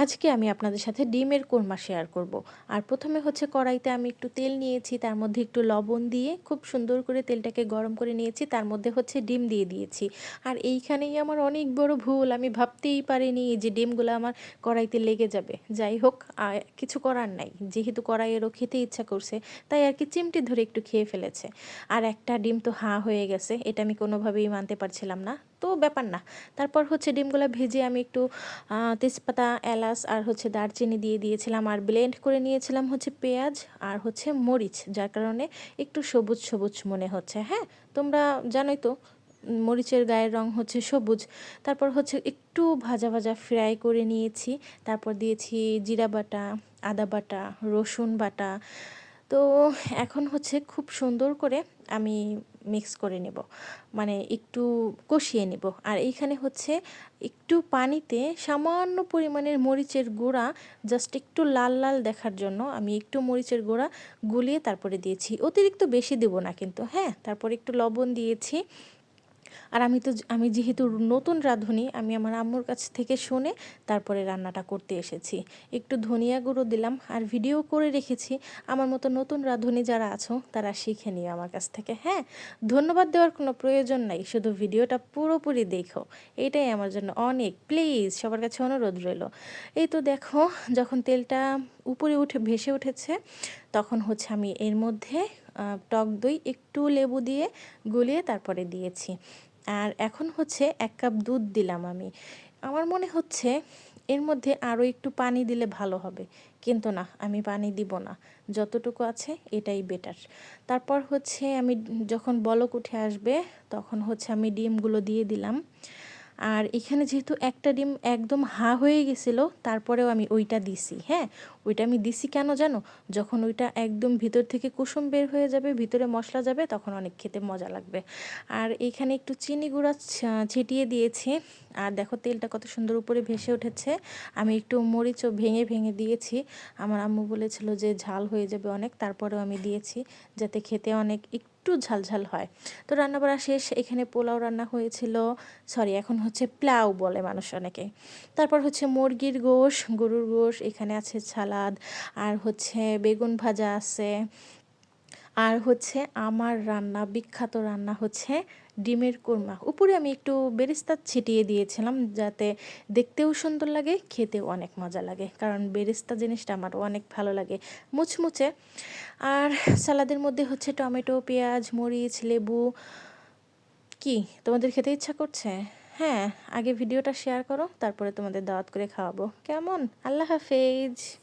আজকে আমি আপনাদের সাথে ডিমের কোরমা শেয়ার করব। আর প্রথমে হচ্ছে কড়াইতে আমি একটু তেল নিয়েছি, তার মধ্যে একটু লবণ দিয়ে খুব সুন্দর করে তেলটাকে গরম করে নিয়েছি, তার মধ্যে হচ্ছে ডিম দিয়ে দিয়েছি। আর এইখানেই আমার অনেক বড় ভুল, আমি ভাবতেই পারিনি যে ডিমগুলো আমার কড়াইতে লেগে যাবে। যাই হোক কিছু করার নাই, যেহেতু কড়াইয়েরও খেতে ইচ্ছা করছে, তাই আর কি চিমটি ধরে একটু খেয়ে ফেলেছে। আর একটা ডিম তো হাঁ হয়ে গেছে, এটা আমি কোনোভাবেই মানতে পারছিলাম না। তো ব্যাপার না। তারপর হচ্ছে ডিমগুলো ভেজে আমি একটু তেজপাতা, এলাচ আর হচ্ছে দারচিনি দিয়ে দিয়েছিলাম আর ব্লেন্ড করে নিয়েছিলাম হচ্ছে পেঁয়াজ আর হচ্ছে মরিচ, যার কারণে একটু সবুজ সবুজ মনে হচ্ছে হ্যাঁ? তোমরা জানোই তো, মরিচের গায়ের রং হচ্ছে সবুজ। তারপর হচ্ছে একটু ভাজা ভাজা ফ্রাই করে নিয়েছি। তারপর দিয়েছি জিরা বাটা, আদা বাটা, রসুন বাটা তো এখন হচ্ছে খুব সুন্দর করে আমি মিক্স করে নেব। মানে একটু কষিয়ে নেব। আর এইখানে হচ্ছে একটু পানিতে সামান্য পরিমাণের মরিচের গুঁড়া জাস্ট একটু লাল লাল দেখার জন্য আমি একটু মরিচের গুঁড়া গুলিয়ে তারপরে দিয়েছি। অতিরিক্ত বেশি দেবো না কিন্তু হ্যাঁ? তারপরে একটু লবণ দিয়েছি। আর আমি তো আমি যেহেতু নতুন রাঁধুনি, আমি আমার আম্মুর কাছ থেকে শুনে তারপরে রান্নাটা করতে এসেছি। একটু ধনিয়া গুঁড়ো দিলাম আর ভিডিও করে রেখেছি। আমার মতো নতুন রাঁধুনি যারা আছো, তারা শিখে নিও আমার কাছ থেকে হ্যাঁ? ধন্যবাদ দেওয়ার কোনো প্রয়োজন নাই, শুধু ভিডিওটা পুরোপুরি দেখো। এটাই আমার জন্য অনেক প্লিজ সবার কাছে অনুরোধ রইল। এই তো দেখো, যখন তেলটা উপরে উঠে, ভেসে উঠেছে, তখন হচ্ছে আমি এর মধ্যে টক দই একটু লেবু দিয়ে গুলিয়ে তারপরে দিয়েছি। আর এখন হচ্ছে এক কাপ দুধ দিলাম আমি। আমার মনে হচ্ছে এর মধ্যে আরও একটু পানি দিলে ভালো হবে। কিন্তু না, আমি পানি দিব না। যতটুকু আছে এটাই বেটার তারপর হচ্ছে আমি যখন বলক উঠে আসবে, তখন হচ্ছে আমি ডিমগুলো দিয়ে দিলাম। আর এখানে যেহেতু একটা ডিম একদম হা হয়ে গেছিল, তারপরেও আমি ওইটা দিছি হ্যাঁ? ওইটা আমি দিছি কেন জানো? যখন ওইটা একদম ভিতর থেকে কুসুম বের হয়ে যাবে, ভিতরে মশলা যাবে, তখন অনেক খেতে মজা লাগবে। আর এখানে একটু চিনি গুঁড়া ছিটিয়ে দিয়েছি। আর দেখো তেলটা কত সুন্দর উপরে ভেসে উঠেছে। আমি একটু মরিচও ভেঙে ভেঙে দিয়েছি। আমার আম্মু বলেছিল যে ঝাল হয়ে যাবে অনেক, তারপরেও আমি দিয়েছি যাতে খেতে অনেক একটু ঝালঝাল হয়। তো রান্না বাড়া শেষ, এখানে পোলাও রান্না হয়েছিল। সরি, এখন হচ্ছে প্লাউ বলে মানুষ অনেকে। তারপর হচ্ছে মুরগির গোশ, গরুর গোশ, এখানে আছে সালাদ, আর হচ্ছে বেগুন ভাজা আছে। আর হচ্ছে আমার রান্না, বিখ্যাত রান্না হচ্ছে ডিমের কোরমা। উপরে আমি একটু বেরিস্তা ছিটিয়ে দিয়েছিলাম যাতে দেখতেও সুন্দর লাগে, খেতেও অনেক মজা লাগে। কারণ বেরিস্তা জিনিসটা আমার অনেক ভালো লাগে, মুচমুচে। আর সালাদের মধ্যে হচ্ছে টমেটো, পেঁয়াজ, মরিচ, লেবু। কি? তোমাদের খেতে ইচ্ছা করছে? হ্যাঁ আগে ভিডিওটা শেয়ার করো, তারপরে তোমাদের দাওয়াত করে খাওয়াবো। কেমন? আল্লাহ হাফেজ।